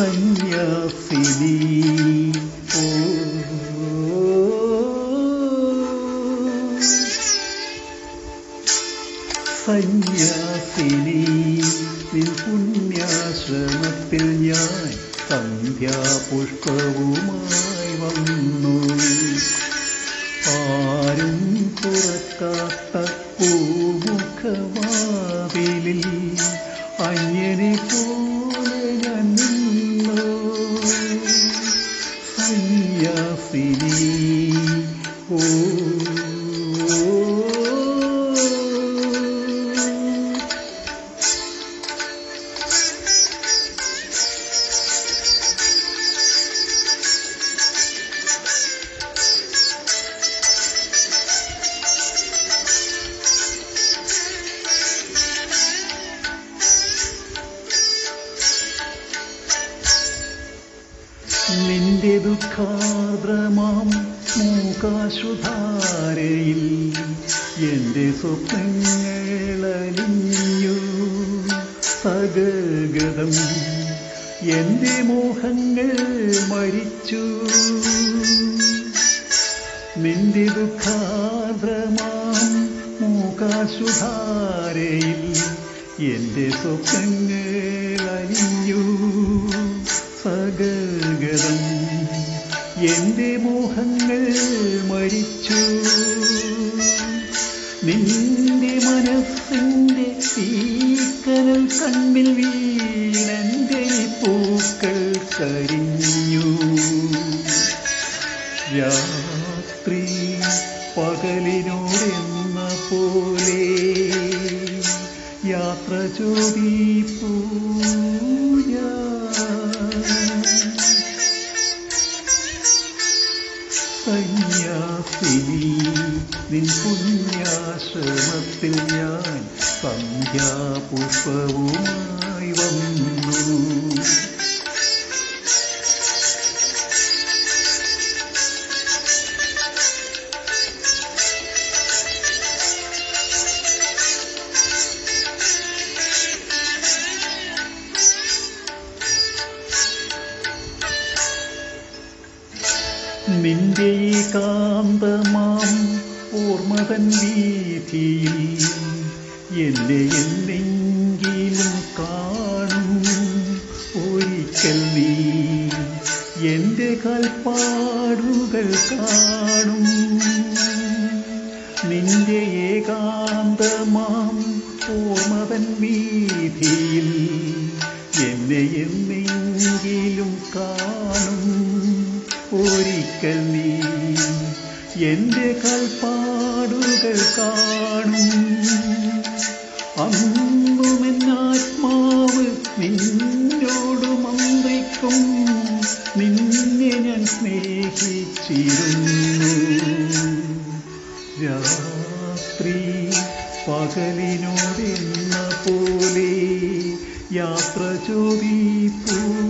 സന്യാസിനി ഓ. സന്യാസിനി നിൻ പുണ്യാശ്രമത്തിൽ ഞാൻ സന്ധ്യാപുഷ്പവുമായി വന്നു. ആരും തുറക്കാത്ത പൂമുഖവാതിലിൽ അങ്ങനെ പോലെ നിന്റെ ദുഃഖാർദ്രമാം മൂകാശുധാരയിൽ എന്റെ സ്വപ്നങ്ങളലിഞ്ഞു. സഗഗതം എന്റെ മോഹങ്ങൾ മരിച്ചു. നിന്റെ ദുഃഖാർദ്രമാം മൂകാശുധാരയിൽ എന്റെ സ്വപ്നങ്ങൾ സഗ എന്റെ മോഹങ്ങൾ മരിച്ചു. നിന്റെ മനസ്സിന്റെ തീക്കനൽ കണ്ണിൽ വീണന്റെ പൂക്കൾ കരിഞ്ഞു. രാത്രി പകലിനോടെന്ന പോലെ യാത്ര ചോദിപ്പൂ. നിൻ പുണ്യാശ്രമത്തിൽ ഞാൻ സന്ധ്യാപുഷ്പവുമായി നിന്റെ ഏകാന്തമാം ഓർമ്മതൻ വീതിയിൽ എന്നെ എന്നെങ്കിലും കാണും. ഒരിക്കൽ നീ എന്റെ കൽപ്പാടുകൾ കാണും. നിന്റെ ഏകാന്തമാം ഓർമ്മതൻ വീതിയിൽ എന്നെ ഒരിക്കൽ നീ എന്റെ കൽപ്പാടുകൾ കാണും. അന്നും എന്നാത്മാവ് നിന്നോട് മന്ത്രിക്കും. നിന്നെ ഞാൻ സ്നേഹിച്ചിരുന്നു. രാത്രി പകലിനോടെന്ന പോലെ യാത്ര ചോദിപ്പൂ.